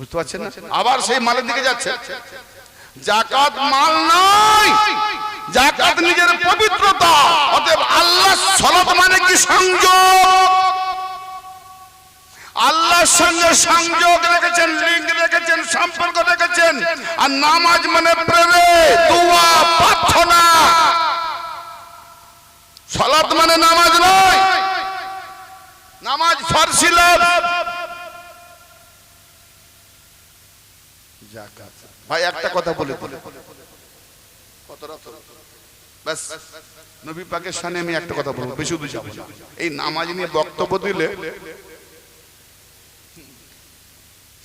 বুঝতে পারছেন না? আবার সেই মালের দিকে যাচ্ছে। জাকাত মাল নয় জাকাত নিজের পবিত্রতা। অতএব আল্লাহ সলাত মানে কি সংযোগ? আল্লাহর সঙ্গে সংযোগ রেখেছেন লিঙ্ক রেখেছেন সম্পর্ক রেখেছেন। আর নামাজ মানে প্রেমে দোয়া প্রার্থনা। সলাত মানে নামাজ নয়। নামাজ ফার্সি লোক জাকাত ভাই একটা কথা বলে ব্যাস নবী পাকের সামনে আমি একটা কথা বলব বেশি দূর যাব না। এই নামাজ নিয়ে বক্তব্য দিলে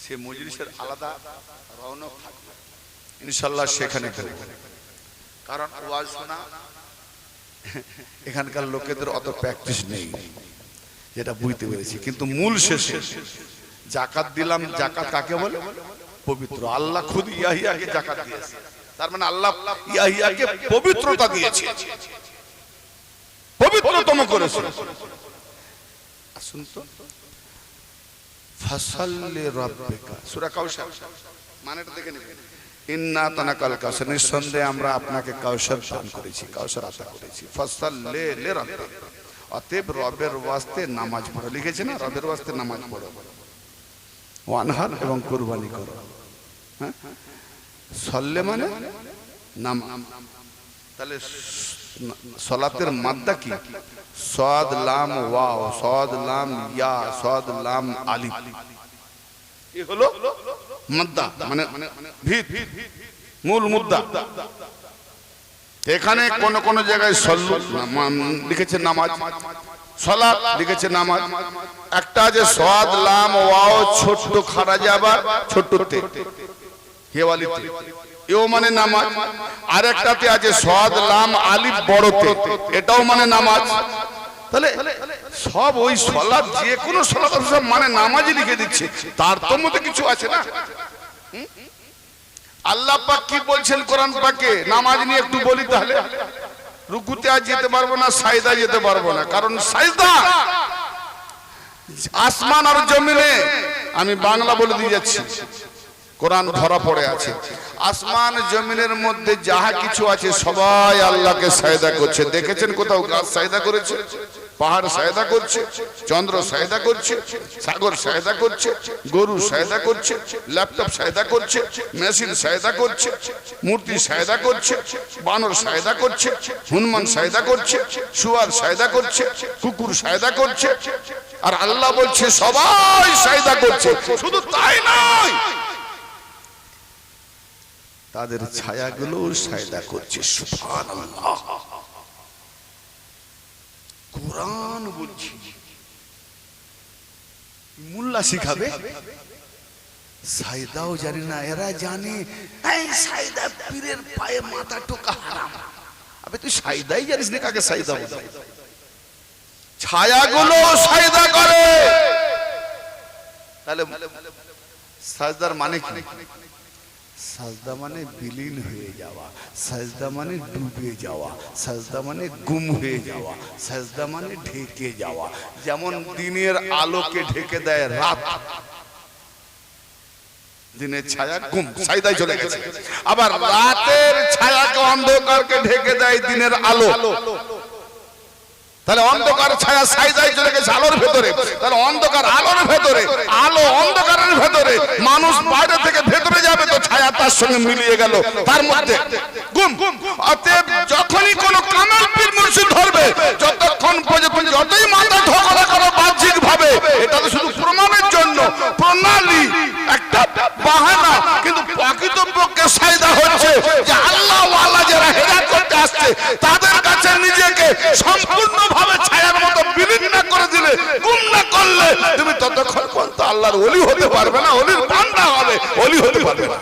সে মজলিসের আলাদা রৌনক থাকবে। ইনশাল্লাহ সেখানে কারণ ওয়াজ শোনা এখানকার লোকেদের অত প্র্যাকটিস নেই যেটা বুঝতে পেরেছি। কিন্তু মূল শেষে জাকাত দিলাম জাকাত কাকে বলে? পবিত্র। আল্লাহ খুদ ইয়াহিয়াকে জাকাত দিয়েছে। তার মানে আল্লাহ ইয়াহিয়াকে পবিত্রতা দিয়েছে। পবিত্রতম করেছে। আসুন তো। ফাসাল্লি রাব্বিকা। সূরা কাউসার মানেটা দেখে নেবেন ইন্না তানাকাল কাউসার নিঃসন্দেহে আমরা আপনাকে কাউসার দান করেছি কাউসার আশা করেছি। ফাসাল্লি লি রাব্বিকা। অতএব রবের ওয়াস্তে নামাজ পড়ো। লিখেছে না? রবের ওয়াস্তে নামাজ পড়ো। ওয়ানহার এবং কুরবানি করো। হ্যাঁ? সল্লে মানে নাম। তাহলে সলাতের মাদ্দা কি? সদ, লাম, ওয়াও, সদ, লাম, ইয়া, সদ, লাম, আলিফ। এই হলো মাদ্দা মানে ভিত, মূল মুদ্দা। এখানে কোন কোন জায়গায় সল্লু লিখেছে নামাজ। সলাত লিখেছে নামাজ। একটা যে সদ, লাম, ওয়াও, ছোট্ট খারা যাবা ছোট্টতে। হেওয়ালিতে এও মানে নামাজ। আরেকটাতে আছে সদ, লাম, আলিফ, বড়তে। এটাও মানে নামাজ। তাহলে সব ওই সলাদ, যে কোনো সলাদ সব মানে নামাজই লিখে দিচ্ছে। তার তো মধ্যে কিছু আছে না? আল্লাহ পাক কি বলছেন কোরআন পাকে? নামাজ নিয়ে একটু বলি তাহলে। রুকুতে আজ যেতে পারব না, সাইদা যেতে পারব না। কারণ সাইদা আসমান আর জমিনে, আমি বাংলা বলে দিয়ে যাচ্ছি। কোরআন ধরা পড়ে আছে। আসমান জমিনের মধ্যে যাহা কিছু আছে, সবাই আল্লাহকে সায়দা করছে। দেখেছেন কোথাও গাছ সায়দা করেছে? পাহাড় সায়দা করছে চন্দ্র সায়দা করছে সাগর সায়দা করছে গরু সায়দা করছে ল্যাপটপ সায়দা করছে মেশিন সায়দা করছে মূর্তি সায়দা করছে বানর সায়দা করছে হনুমান সায়দা করছে শুয়ার সায়দা করছে কুকুর সায়দা করছে আর আল্লাহ বলছে সবাই সায়দা করছে শুধু তাই নয় তাদের ছায়াগুলো সায়দা করছে সুবহানাল্লাহ কোরআন বলছি। মোল্লা শিখাবে? সাইদাও জানি না, এরা জানে সাইদা পীরের পায়ে মাথা টোকা হারাম। আবে তুই সাইদাই জানিস না কাকে সাইদা বলে? ছায়াগুলো সাইদা করে। তাহলে সাজদার মানে কি? সাজদা মানে বিলীন হয়ে যাওয়া, সাজদা মানে ডুবে যাওয়া, সাজদা মানে গুম হয়ে যাওয়া, সাজদা মানে ঢেকে যাওয়া। যেমন দিনের আলোকে ঢেকে দেয় রাত, দিনের ছায়া গুম সাইদায় চলে গেছে। আবার রাতের ছায়াকে অন্ধকারকে ঢেকে দেয় দিনের আলো। তাহলে অন্ধকার ছায়া সাইজাই চলে গেছে আলোর ভেতরে। তাহলে অন্ধকার আলোর ভেতরে, আলো অন্ধকারের ভেতরে, মানুষ বাইরে থেকে ভেতরে যাবে তো ছায়া তার সঙ্গে মিলিয়ে গেল। তার মধ্যে গুম, অতএব যখনই কোনো কামাল পীর মুর্শিদ ধরবে, যতক্ষণ পর্যন্ত যতই মাথা ঢোকরা করো বাহ্যিক ভাবে, এটা তো শুধু প্রমাণের জন্য, প্রণালী একটা বাহানা, কিন্তু প্রকৃতপক্ষে সাইদা হচ্ছে যে আল্লাহ আসছে তাদের কাছে নিজেকে সম্পূর্ণভাবে ছায়ার মতো বিলীন না করে দিলে, গুম করলে, তুমি ততক্ষণ পর্যন্ত আল্লাহর অলি হতে পারবে না অলির বান্দা হবে অলি হতে পারবে না।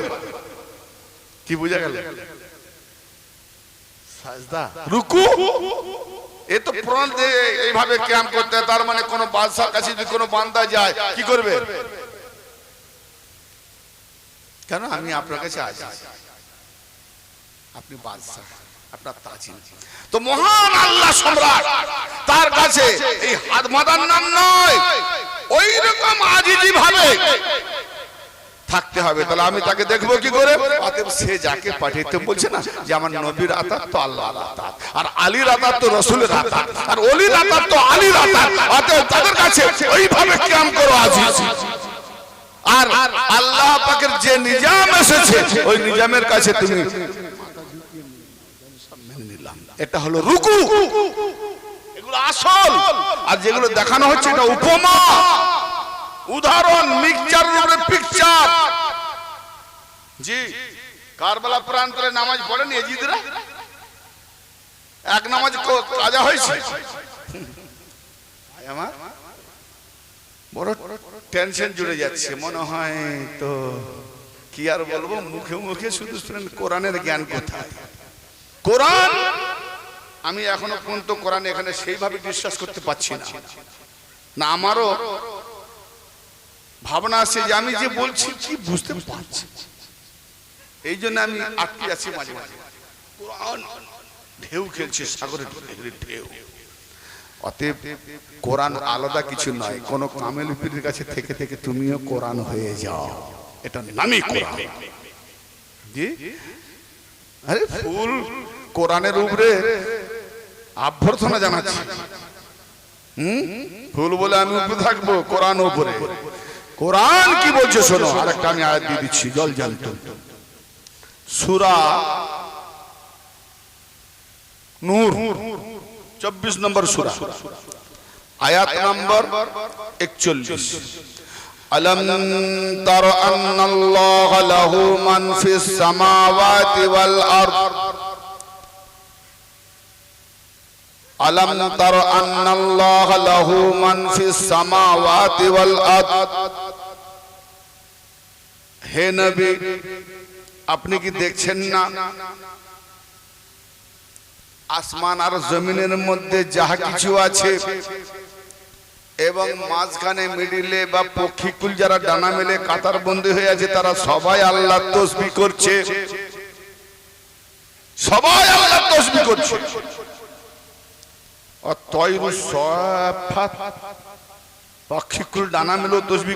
কি বুঝা গেল? সাজদা, রুকু। এ তো এইভাবে ক্যাম্প করতে, তার মানে কোন বাদশার কাছে যদি কোনো বান্দা যায়, কি করবে? কেন? আমি আপনার কাছে আছি আপনি বাদশাহ। আপনার তাজিম তো মহান আল্লাহ সম্রাট, তার কাছে এই হাত মাদার নাম নয় ওই রকম আজিজি ভাবে থাকতে হবে। তাহলে আমি তাকে দেখব কি করে? সে যাকে পাঠাইতে বলছে না যে আমার নবীর আতাত তো আল্লাহ আর আলীর আতাত তো রসুলের আতাত, আর অলির আতাত তো আলীর আতাত। অতএব তাদের কাছে ওইভাবে কিয়াম করো আজিজ। আর আল্লাহ পাকের যে নিজাম এসেছে, ওই নিজামের কাছে তুমি। এটা হলো রুকু। এগুলো আসল। আর যেগুলো দেখানো হচ্ছে এটা উপমা। উদাহরণ, মিক্সচার উপরে পিকচার জি, কারবালা প্রান্তরে নামাজ পড়েন এজিদরা? এক নামাজ কাজা হয়েছে। আমার, বড় টেনশন জুড়ে যাচ্ছে। মনে হয় তো কি আর বলব? মুখে মুখে শুধু শুনেন, কোরআনের জ্ঞান কোথায়? কোরআন আমি এখনও পর্যন্ত কোরআন এখানে সেইভাবে বিশ্বাস করতে পারছি না। না, আমারও ভাবনা আছে যে আমি যে বলছি, কি বুঝতে পারছি? এই জন্য আমি আটকে আছি মাঝে মাঝে। ঢেউ খেলছে, সাগরের ঢেউ। অতএব কোরআন আলাদা কিছু নয়, কোন কামেল পীরের কাছে থেকে থেকে তুমিও কোরআন হয়ে যাও। এটা নামই কোরআন। জি আরে ফুল কোরআনের উপরে অভ্যর্থনা জানাচ্ছি হুম ফুল বলে আমি উপরে থাকবো কোরআন উপরে কোরআন কি বলছে শোনো আরেকটা আমি আয়াত দিয়ে দিচ্ছি জল জানতো সুরা নূর চব্বিশ নম্বর সুরা আয়াত নম্বর একচল্লিশ ألم تر أن الله له من في السماوات والأرض ألم تر أن الله له من في السماوات والأرض হে নবী আপনি কি দেখছেন না আসমান আর জমিনের মধ্যে যাহা কিছু আছে এবং মাঝখানে মিডিলে বা পক্ষীকুল যারা ডানা মেলে কাতার বন্দী হয়ে আছে তারা সবাই আল্লাহ তসবি করছে সবাই আল্লাহ তসবি করছে আর তয়রু সফাত পক্ষীকুল ডানা মেলেও তসবি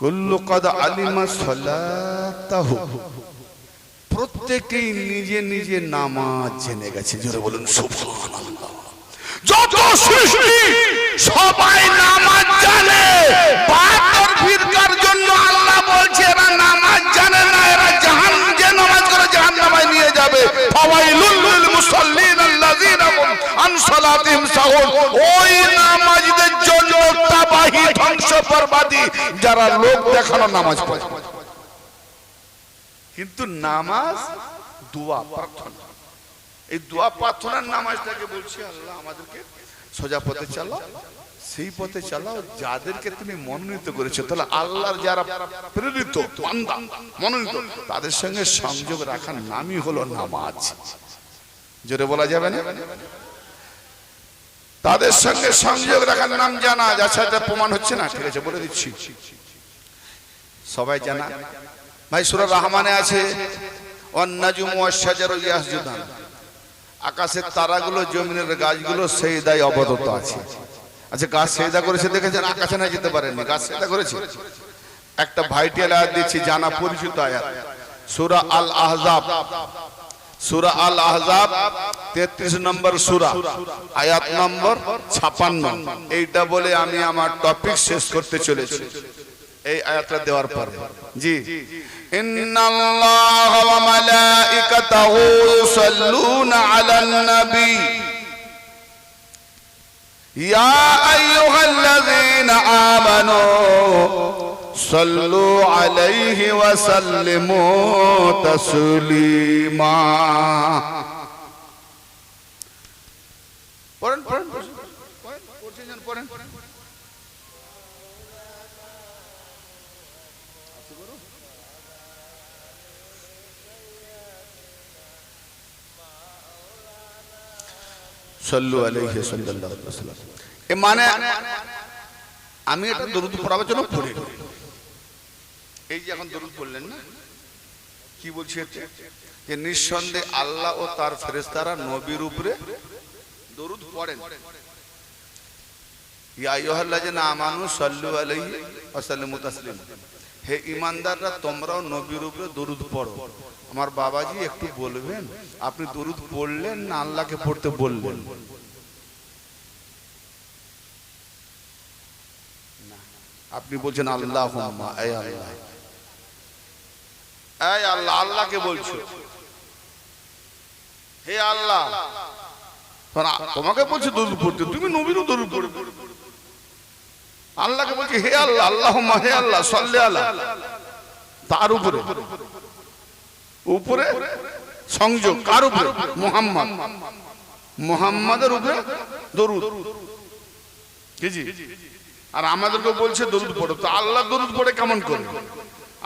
কুল্লু কদ আলিমা প্রত্যেকেই নিজে নিজে নামাজ জেনে গেছে। জোরে বলুন, সুবহানাল্লাহ। যত সৃষ্টি, সবাই নামাজ জানে। বাতর ফিরকার জন্য আল্লাহ বলছে, এরা নামাজ জানে না, এরা জাহান নামাজ করে জাহান্নামায় নিয়ে যাবে। যারা লোক দেখানো নামাজ পড়ে। কিন্তু নামাজ দোয়া, প্রার্থনা। এই দোয়া, প্রার্থনার নামাজটাকে বলছি, আল্লাহ আমাদেরকে সোজা পথে সেই পথে চালাও, যাদেরকে তুমি মনোনীত করেছ। তাহলে আল্লাহর যারা প্রেরিত মনোনীত, তাদের সঙ্গে সংযোগ রাখার নামই হলো নামাজ। জোরে বলা যাবে না? তাদের সঙ্গে সংযোগ রাখার নাম জানা এটা প্রমাণ হচ্ছে না। ঠিক আছে, বলে দিচ্ছি। সবাই জানা? ভাই, সুরা রহমানে আছে আকাশের তারাগুলো, জমিনের গাছগুলো সেই দায় অবদত আছে। আচ্ছা গাছ সেদা করেছে, দেখেছেন? আকাশে না যেতে পারেননি। গাছ সেদা করেছে? একটা ভাইটিয়াল আয়াত দিচ্ছি, জানা পরিচিত আয়াত। সূরা আল আহজাব সূরা আল আহজাব 33 নম্বর সুরা, আয়াত নম্বর 56 এইটা বলে আমি আমার টপিক শেষ করতে চলেছি। এই আয়াতটা দেওয়ার পরে। জি। ইন্নাল্লাহ ওয়া মালাইকাতাহু ইউসাল্লুনা আলান নবী। ইয়া আইয়ুহাল্লাযীনা আমানু ওয়া সাল্লিমু তাসলিমা। পড়েন পড়েন পড়েন পড়ছেন পড়েন সাল্লু আলাইহি সাল্লাল্লাহু আলাইহি ওয়াসাল্লাম। এ মানে আমি এটা দরুদ পড়াবার জন্য পড়ি। এই যে এখন দরুদ পড়লেন না? কি বলছি এতে? যে নিঃসন্দেহে আল্লাহ ও তার ফেরেস্তারা নবীর উপরে দরুদ পড়েন। হে ইমানদাররা তোমরাও নবীর উপরে দরুদ পড়ো। আমার বাবাজি একটু বলবেন আপনি দরুদ পড়লেন না আল্লাহকে পড়তে বললেন? না, আপনি বলছেন আল্লাহ আল্লাহ। আল্লাহ, আল্লাহকে বলছো। হে আল্লাহ তোমাকে বলছে দরুদ পড়তে, তুমি নবীরও দরুদ পড়বে। আল্লাহকে বলছে, হে আল্লাহ আল্লাহ হে আল্লাহ, সল্লে আল্লাহ তার উপরে। উপরে সংযোগ, কার উপরে? মোহাম্মদ। মোহাম্মদের উপরে দরুদ। আর আমাদেরকে বলছে দরুদ পড়ো। তো আল্লাহ দরুদ পড়ে কেমন করে?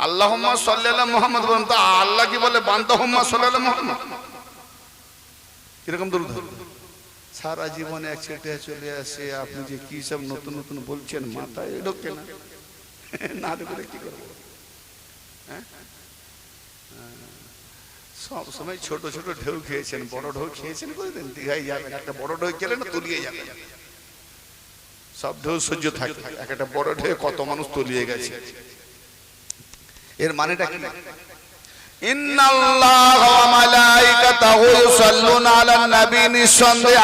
আল্লাহ সাল্লাহ মোহাম্মদ বলেন, তা আল্লাহ কি বলে? বান্দা হোম্মা সাল্লাহ মোহাম্মদ। কীরকম দরুদ সারা জীবনে এক ছেটে চলে আসে, আপনি যে কি সব নতুন নতুন বলছেন, মাথায় ঢোকে না। না ঢুকলে কি করব? হ্যাঁ? সব সময় ছোট ছোট ঢেউ খেয়েছেন, বড় ঢেউ খেয়েছেন কোনদিন? দীঘায় যাবেন, একটা বড় ঢেউ খেলে না তলিয়ে যাবেন? সব ঢেউ সহ্য থাকে, এক একটা বড় ঢেউ কত মানুষ তলিয়ে গেছে। এর মানেটা কি?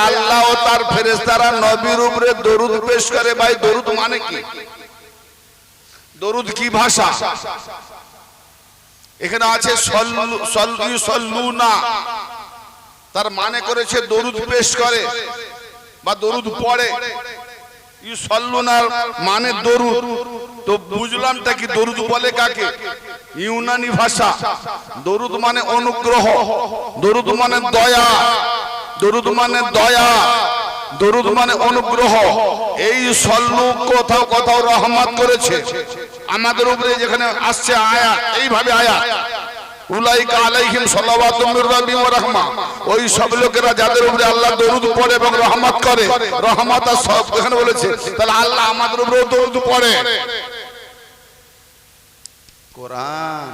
আল্লাহ তার উপরে দরুদ করে। ভাই, দরুদ মানে দরুদ কি ভাষা? এখানে আছে তার মানে করেছে দরুদ পেশ করে বা দরুদ পড়ে। ইউসাল্লুনার মানে দরুদ। তো বুঝলামটা কি দরুদ বলে কাকে? ইউনানি ভাষা। দরুদ মানে অনুগ্রহ। দরুদ মানে দয়া। দরুদ মানে দয়া। দরুদ মানে অনুগ্রহ। এই সল্লু কোথাও কোথাও রহমত করেছে। আমাদের উপরে যেখানে আসছে আয়া এইভাবে আয়া উলাইকা আলাইহিম ওয়া রাহমা। ওই সব লোকেরা যাদের উপরে আল্লাহ দরুদ পড়ে এবং রহমত করে, রহমত আর সব এখানে বলেছে, তাহলে আল্লাহ আমাদের দরুদ পড়ে। কোরআন,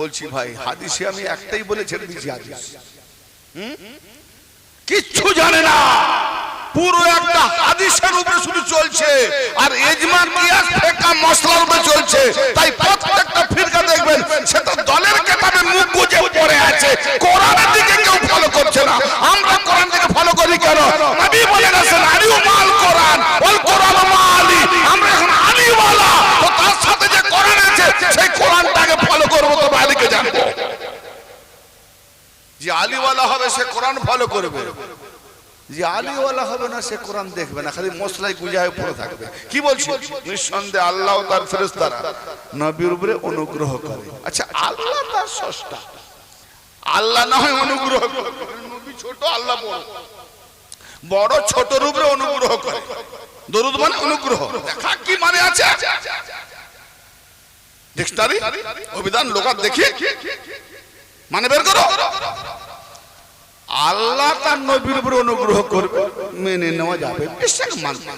বলছি ভাই, হাদিসে আমি একটাই হাদিস। কিচ্ছু জানে না। পুরো একটা হাদিসের উপরে শুধু চলছে, আর এজমা কিয়াস ফেকা মশলার উপরে চলছে, তাই প্রত্যেকটা ফিরকা দেখবেন সেটা দলের কেতাবে মুখ গুজে পড়ে আছে। কোরআনের দিকে কেউ ফলো করছে না। আমরা কোরআন দিকে ফলো করি কেন? নবী বলে গেছেন আলিউ মাল কোরআন, ওয়াল কোরআন মালি আমরা এখন আলিওয়ালা। তো তার সাথে যে কোরআন আছে, সেই কোরআনটাকে ফলো করব, তো আলীকে জানব। যে আলিওয়ালা হবে, সে কোরআন ফলো করবে। যে আলিওয়ালা হবে না, সে কোরআন দেখবে না, খালি মশলাই গুজায় পড়ে থাকবে। কি বলছি? নিঃসন্দেহে আল্লাহ তার ফেরেশতারা নবীর উপরে অনুগ্রহ করে। আচ্ছা আল্লাহ তার স্রষ্টা? আল্লাহ না হয় অনুগ্রহ নবী ছোট, আল্লাহ বড়। বড় ছোটর উপরে অনুগ্রহ করে। দরুদ মানে অনুগ্রহ। দেখা কি মানে আছে? ডিকশনারি? অভিধান লোকাত দেখি মানে বের করো। আল্লাহ তার নবীর উপরে অনুগ্রহ করবে, মেনে নেওয়া যাবে বিশ্বাস মানবে।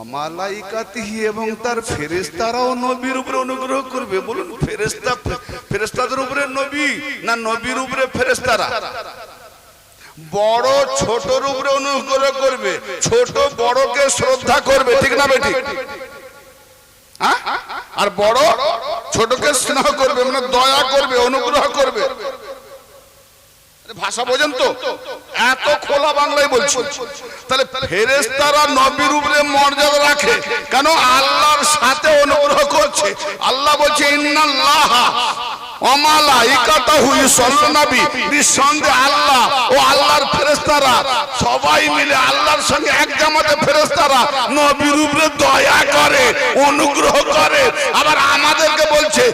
অমালাইকাতিহি এবং তার ফেরেশতারাও নবীর উপরে অনুগ্রহ করবে, বলুন, ফেরেশতা, ফেরেশতাদের উপরে নবী না নবীর উপরে ফেরেশতারা? বড় ছোটর উপরে অনুগ্রহ করবে, ছোট বড়কে শ্রদ্ধা করবে, ঠিক না বেটি হ্যাঁ? আর বড় ছোটকে স্নেহ করবে মানে দয়া করবে, অনুগ্রহ করবে। ভাষা বোঝেন তো? এত খোলা বাংলায় বলছি। তাহলে ফেরেস্তারা নবীর উপরে মর্যাদা রাখে। কেন? আল্লাহর সাথে অনুগ্রহ করছে। আল্লাহ বলছে, ইন্নাল্লাহ আল্লাহ ও আল্লাহর ফেরেশতারা, সবাই মিলে আল্লাহর সঙ্গে এক জামাতে ফেরেশতারা নবীর উপরে দয়া করে, অনুগ্রহ করে। আবার আমাদেরকে বলছে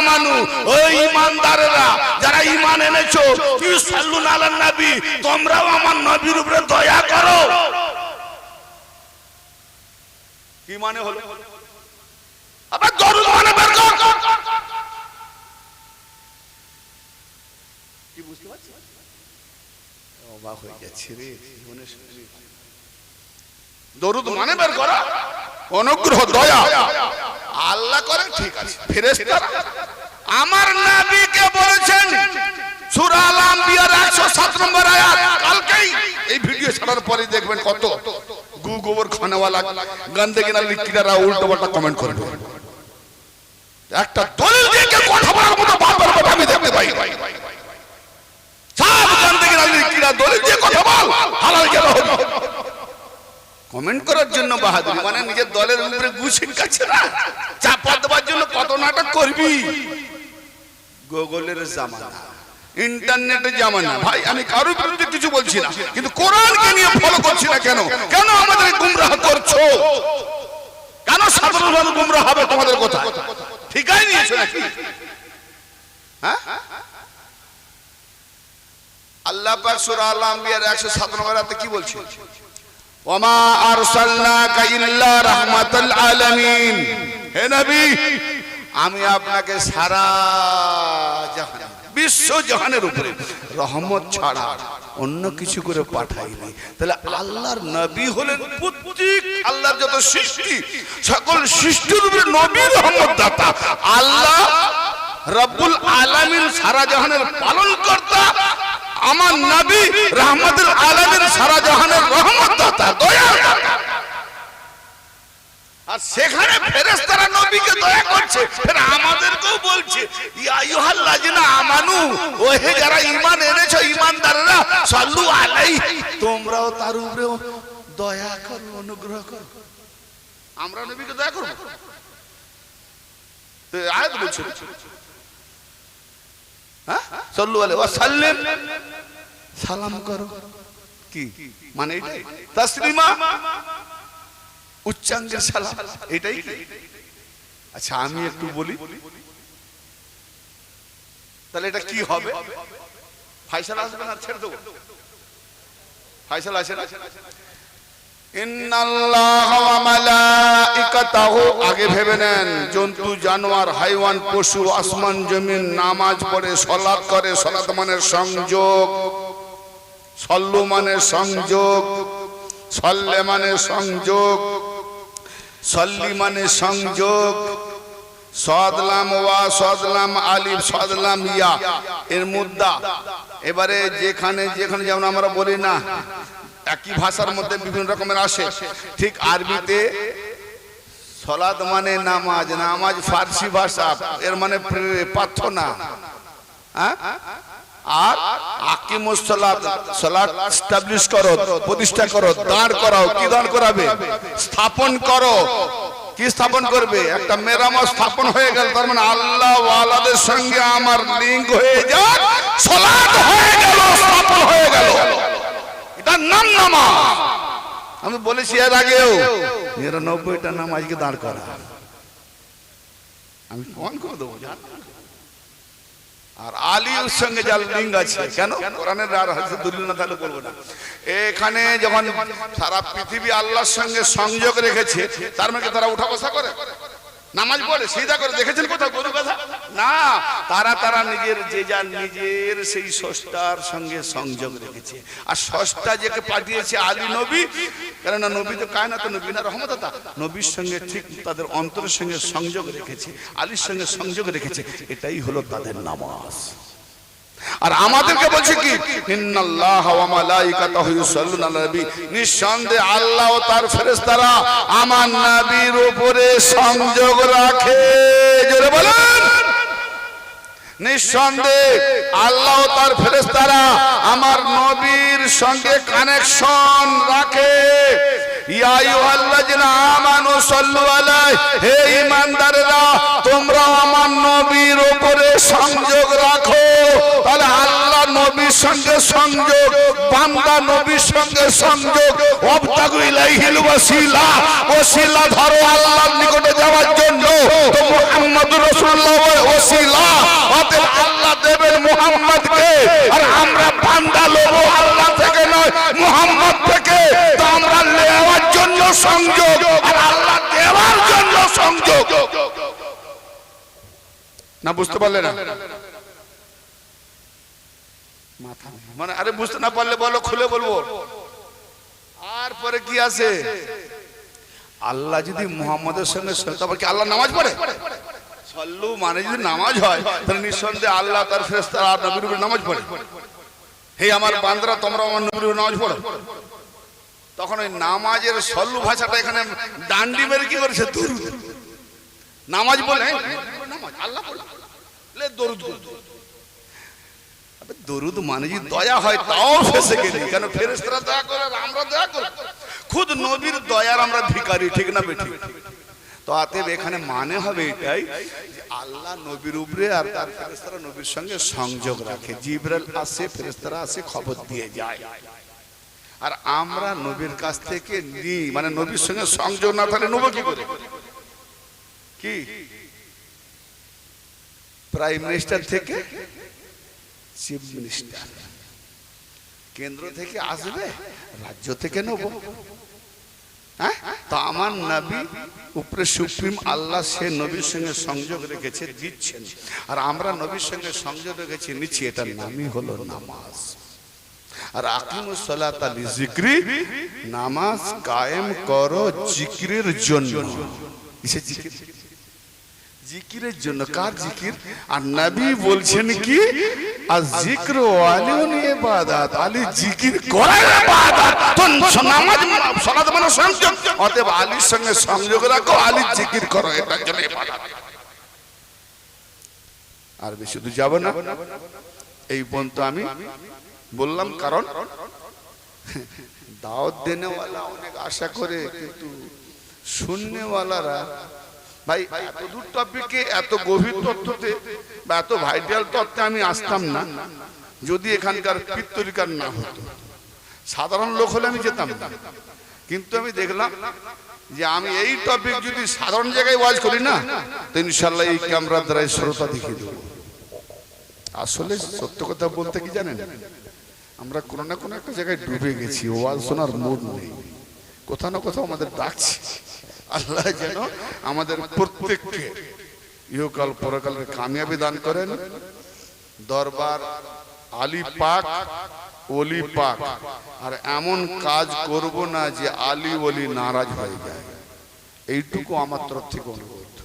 আমানু, ও ঈমানদারেরা, যারা ঈমান এনেছো, ইউসাল্লুন আলান নবী, তোমরাও আমার নবীর উপরে দয়া করো। কি মানে হলো? আবার দরুদ মানে বের কর কি বুঝতে পারছিস অবাক হয়ে যাচ্ছে রে জীবনে শুনি দরুদ মানে বের করা? অনুগ্রহ দয়া। আল্লাহ করে ঠিক আছে। ফেরেশতারা আমার নবীকে বলেছেন সূরা আল আম্বিয়ার 107 নম্বর আয়াত কালকেই এই ভিডিও ছাড়ার পরে দেখবেন কত খানেওয়ালা গন্দেগি না লিখিটারা উল্টো পাল্টা কমেন্ট করবে একটা দলিল দিয়ে কথা বলার মতো বাবার আমি দেখতে পাই। কমেন্ট করার জন্য বাহাদুরি মানে নিজের দলের উপরে গুছিন কাছে না। চাপা দেওয়ার জন্য কত নাটক করবি? গুগলের জামানা। ইন্টারনেটের জামানা। ভাই, আমি কারোর বিরুদ্ধে কিছু বলছি না। কিন্তু কোরআনকে নিয়ে ফলো করছি না কেন? কেন আমাদের গুমরাহ করছ? কেন সাধারণ মানুষ গুমরাহ হবে তোমাদের কথা ঠিকাই নিয়েছো নাকি? হ্যাঁ? আল্লাহ পাক সূরা আল আম্বিয়ার 107 নম্বর আয়াতে কি বলছে? ওমা আরসালনাকা ইল্লা রাহমাতাল আলামিন। হে নবী, আমি আপনাকে সারা জাহান, বিশ্ব জাহানের উপরে রহমত ছাড়া অন্য কিছু করে পাঠাইনি। তাহলে আল্লাহর নবী হলেন প্রত্যেক আল্লাহর যত সৃষ্টি, সকল সৃষ্টির উপরে নবী রহমত দাতা আল্লাহ রব্বুল আলামিন সারা জাহানের পালন কর্তা আমার নবী রহমতুল আলামিন সারা জাহানের রহমত দাতা দাতা। আর সেখানে ফেরেশতারা নবীকে দয়া করছে। ফের আমাদেরকেও বলছে ইয়া আমানু ওহে যারা ঈমান এনেছো ঈমানদাররা সাল্লু আলাইহি তোমরাও তার উপরে দয়া করো অনুগ্রহ করো। আমরা নবীকে দয়া করব? তো আয়াত বলছে হ্যাঁ? সাল্লু আলাইহি ওয়াসাল্লিম সালাম করো। কি? মানে এটাই? তাসলিমা? উচ্চাঙ্গের সালাম। এটাই কি? আচ্ছা আমি একটু বলি। তাহলে এটা কি হবে? ফাইসাল আসবে না? ছেড়ে দেবো। ফাইসাল আসে না? আগে ভেবে নেন, জন্তু, জানোয়ার, হাইওয়ান, পশু, আসমান, জমিন, নামাজ পড়ে সালাত করে সালাত মানে সংযোগ। সল্লু মানে সংযোগ। সল্লে মানে সংযোগ। সল্লি মানে সংযোগ। সদলাম ওয়া, সদলাম আলিফ, সদলাম ইয়া। এর মুদ্দা এবারে যেখানে যেখানে যেমন আমরা বলি না একই ভাষার মধ্যে বিভিন্ন রকমের আসে। ঠিক আরবিতে সলাদ মানে নামাজ নামাজ ফার্সি ভাষা এর মানে প্রে- প্রার্থনা। হ্যাঁ? আর আকিমুস সালাত সালাত এস্টাবলিশ করো প্রতিষ্ঠা করো দাঁড় করাও। কি দাঁড় করাবে? স্থাপন করো। কি স্থাপন করবে? একটা মেরামত স্থাপন হয়ে গেল তার মানে আল্লাহ ওয়ালাদের সঙ্গে আমার লিঙ্ক হয়ে যাক। সালাত হয়ে গেল স্থাপন হয়ে গেল। নাম আমি বলেছি এর আগেও, নিরানব্বইটা নাম আজকে দাঁড় করা। আমি ফোন করে দেবো আর আলীর সঙ্গে যার আছে, কেন? কোরআনের আর দলিল না তাহলে বলব না। এখানে যখন সারা পৃথিবী আল্লাহর সঙ্গে সংযোগ রেখেছে, তার মানে তারা উঠা বসা করে? নামাজ পড়ে সিধা করে, দেখেছেন কোথাও গরু কথা না, তারা তারা নিজের, যে যার নিজের সেই সষ্টার সঙ্গে সংযোগ রেখেছে। আর সষ্টা যেকে পাঠিয়েছে আলী নবী, কেননা নবী তো কায়না তো নবী না রহমতা নবীর সঙ্গে ঠিক তাদের অন্তরের সঙ্গে সংযোগ রেখেছে, আলীর সঙ্গে সংযোগ রেখেছে, এটাই হলো তাদের নামাজ। আর আমাদেরকে বলছে কি? নিঃসন্দেহে আল্লাহ ও তার ফেরেশতারা আমার নবীর উপরে সংযোগ রাখে। জোরে বলেন। নিঃসন্দেহে আল্লাহ ও তার ফেরেশতারা আমার নবীর সঙ্গে কানেকশন রাখে। হে ঈমানদারেরা তোমরা আমার নবীর উপরে সংযোগ রাখো। তাহলে আল্লাহ নবীর সঙ্গে সংযোগ, বান্দা নবীর সঙ্গে সংযোগ। অবতাগু ইলাইহিল ওয়াসিলা। ওসিলা ধরো আল্লাহর নিকটে যাওয়ার জন্য। তো মুহাম্মদুর রাসূলুল্লাহ ওসিলা অতএব আল্লাহ দেবেন মুহাম্মদকে। আর আমরা বান্দা লব আল্লাহ থেকে নয়, মুহাম্মদ থেকে। তো আমরা নেওয়ার জন্য সংযোগ। আর আল্লাহ দেওয়ার জন্য সংযোগ। না, বুঝতে পারলে না? মাথা মানে আরে বুঝতে না পারলে বলো খুলে বলব। আর পরে কি আছে? আল্লাহ যদি মুহাম্মদের সঙ্গে তারপর কি আল্লাহ নামাজ পড়ে? সল্লু মানে যদি নামাজ হয় তাহলে নিঃসন্দেহে আল্লাহ তার ফেরেশতারা আর নবীর উপরে নামাজ পড়ে। হে আমার বান্দরা তোমরা আমার নবীর উপরে নামাজ পড়ো। তখন ওই নামাজের সল্লু ভাষাটা এখানে ডান্ডি মেরে কি করেছে? দরুদ। নামাজ বলে নামাজ আল্লাহ দরুদ। দরুদ মানে যদি দয়া হয়, তাও ফেসে গেলি কেন? ফেরেশতারা দয়া করে আমরা দয়া করি। খুদ নবীর দয়ার আমরা ভিকারি ঠিক না বেঠিক তো অতএব এখানে মানে হবে এটাই আল্লাহ নবীর উপরে আর তার ফেরেশতারা নবীর সঙ্গে সংযোগ রাখে। জিব্রাইল আসে, ফেরেশতারা আসে, খবর দিয়ে যায়। আর আমরা নবীর কাছ থেকে নিই মানে নবীর সঙ্গে সংযোগ না থাকলে নেব কি করে? কি? প্রাইম মিনিস্টার থেকে চিফ মিনিস্টার কেন্দ্র থেকে আসবে? রাজ্য থেকে নেব। হ্যাঁ? তো আমার নবী উপরে সুপ্রিম আল্লাহ সে নবীর সঙ্গে সংযোগ রেখেছে দিচ্ছেন। আর আমরা নবীর সঙ্গে সংযোগ রেখেছি নিচ্ছি। এটার নামই হলো নামাজ। আর আকিমুস সালাত আলি জিক্রি নামাজ কায়েম করো জিকিরের জন্য। কিসের জিকির? জিকিরের জন্য। কার জিকির? আর নবী বলছেন কি? আর জিক্র আলিউন ইবাদত। আলী জিকির করার ইবাদত। তো নামাজ সালাত মানে সংযোগ অতএব আলীর সঙ্গে সংযোগ রাখো আলী জিকির করো এটার জন্য ইবাদত। আর বেশি দূর যাব না। এই পর্যন্ত আমি বললাম কারণ দাওয়াত দেনেওয়ালা অনেক আশা করে কিন্তু শুননেওয়ালারা ভাই, এত দূর টপিকে, এত গভীর তথ্যতে বা এত ভাইটাল তথ্যে আমি আসতাম না। যদি এখানকার পিত্তরিকার না হতো। সাধারণ লোক হলে আমি যেতাম না। কিন্তু আমি দেখলাম যে আমি এই টপিক যদি সাধারণ জায়গায় ওয়াজ করি না, তো ইনশাল্লাহ এই ক্যামেরার দ্বারা শ্রোতা দেখিয়ে দেবো। আসলে সত্য কথা বলতে কি জানেন? আমরা কোনো না কোনো একটা জায়গায় ডুবে গেছি। ওয়াজ শোনার মুড নেই। কোথাও না কোথাও আমাদের ডাকছে। আল্লাহ যেন আমাদের প্রত্যেককে ইহকাল পরকালের কামিয়াবি দান করেন। দরবার আলী পাক, ওলি পাক। আর এমন কাজ করব না যে আলী ওলি নারাজ হয়ে যায়। এইটুকু আমার তরফ থেকে অনুরোধ।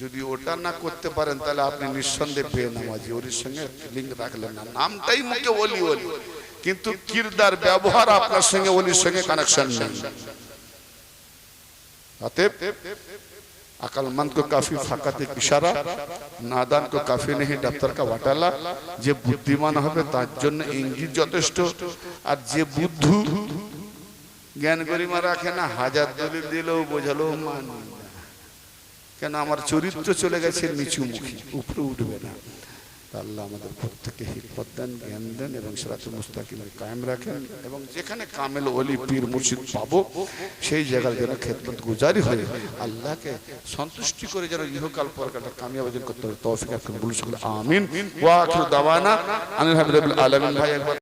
যদি ওটা না করতে পারেন, তাহলে আপনি নিঃসন্দেহে পেয়ে নামাজি। ওরির সঙ্গে লিঙ্ক রাখলেন না। নামটাই মুখে ওলি ওলি। কিন্তু কিরদার, ব্যবহার আপনার সঙ্গে ওলির সঙ্গে কানেকশন নেই। अतएव अकलमंद को काफी फाकत एक इशारा নাদান কো কাফি নেই ডাক্তার কা ওয়াটালা যে বুদ্ধিমান হবে তার জন্য ইঙ্গিত যথেষ্ট আর যে বুদ্ধু জ্ঞান গরিমা রাখে না হাজার দলিল দিলেও বোঝালো মান কেন আমার চরিত্র চলে গেছে নিচু মুখী উপরে উঠবে না তা আল্লাহ আমাদের প্রত্যেককে হিকমত দেন, জ্ঞান দেন এবং সেরাত মুস্তাকিমের কায়েম রাখেন এবং যেখানে কামেল ওলি, পীর মুর্শিদ পাবো, সেই জায়গার যেন খেদমত গুজারি হয়ে আল্লাহকে সন্তুষ্টি করে যেন ইহকাল পরকালটা কামিয়াব অর্জন করতে হবে। তৌফিক আমিন। ওয়া আখিরু দাওয়ানা আনিল হামদুলিল্লাহ আলামিন। ভাই, একবার